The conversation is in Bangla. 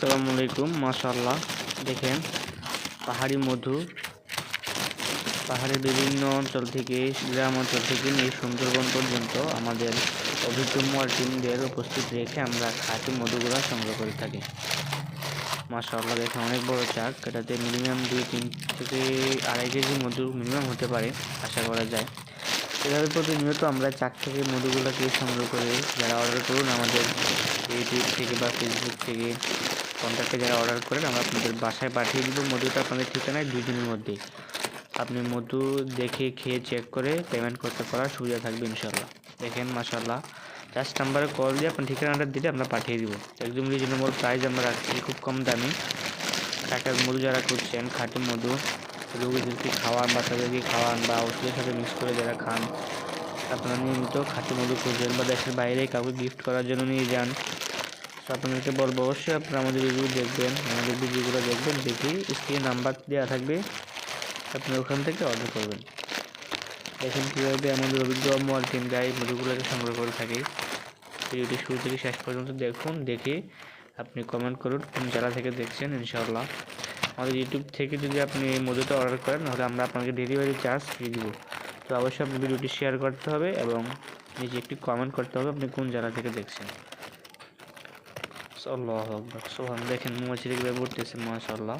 আসসালামু আলাইকুম মাশাল্লাহ দেখেন, পাহাড়ি মধু। পাহাড়ের বিভিন্ন অঞ্চল থেকে, গ্রাম অঞ্চল থেকে নিয়ে সুন্দরবন পর্যন্ত আমাদের অভিজ্ঞ টিমদের উপস্থিত রেখে আমরা খাঁটি মধুগুলো সংগ্রহ করে থাকি। মাশাল্লাহ দেখেন, অনেক বড় চাক। এটাতে মিনিমাম দুই তিন থেকে আড়াই কেজি মধু মিনিমাম হতে পারে, আশা করা যায়। এভাবে প্রতিনিয়ত আমরা চাক থেকে মধুগুলোকে সংগ্রহ করে। যারা অর্ডার করুন, আমাদের ইউটিউব থেকে বা ফেসবুক থেকে কন্ট্যাক্টে যারা অর্ডার করেন, আমরা আপনাদের বাসায় পাঠিয়ে দিব। মধুটা আপনাদের ঠিকানায় দুই দিনের মধ্যে। আপনি মধু দেখে খেয়ে চেক করে পেমেন্ট করতে পারার সুবিধা থাকবে ইনশাল্লাহ দেখেন মাশাল্লাহ জাস্ট নাম্বারে কল দিয়ে আপনার ঠিকানাটা দিলে আমরা পাঠিয়ে দিব। একদম রিজনেবল প্রাইস আমরা রাখছি, খুব কম দামে। টাকার মধু যারা করছেন খাঁটি মধু রোগীদেরকে খাওয়ান, বাচ্চাদেরকে খাওয়ান বা ওষুধের সাথে মিক্স করে যারা খান, আপনারা নিয়মিত খাঁটি মধু খুঁজবেন বা দেশের বাইরে কাউকে গিফট করার জন্য নিয়ে যান। তো আপনাদেরকে বলব, অবশ্যই আপনারা আমাদের রিভিউ দেখবেন, আমাদের ভিডিওগুলো দেখবেন, দেখি স্ক্রিনে নাম্বার দেওয়া থাকবে আপনি ওখান থেকে অর্ডার করবেন। দেখেন কীভাবে আমাদের অভিজ্ঞ টিম গাই মধুগুলোকে সংগ্রহ করে থাকি। ভিডিওটি শুরু থেকে শেষ পর্যন্ত দেখুন, দেখে আপনি কমেন্ট করুন, কোন জেলা থেকে দেখছেন, ইনশাআল্লাহ। আমাদের ইউটিউব থেকে যদি আপনি এই মধুটা অর্ডার করেন, তাহলে আমরা আপনাকে ডেলিভারি চার্জ ফ্রি দিব। তো অবশ্যই আপনি ভিডিওটি শেয়ার করতে হবে এবং নিজে একটি কমেন্ট করতে হবে, আপনি কোন জায়গা থেকে দেখছেন। আল্লাহ আকবর সোহান দেখেন মৌমাছিরা কীভাবে উঠতেছে মাশাল্লাহ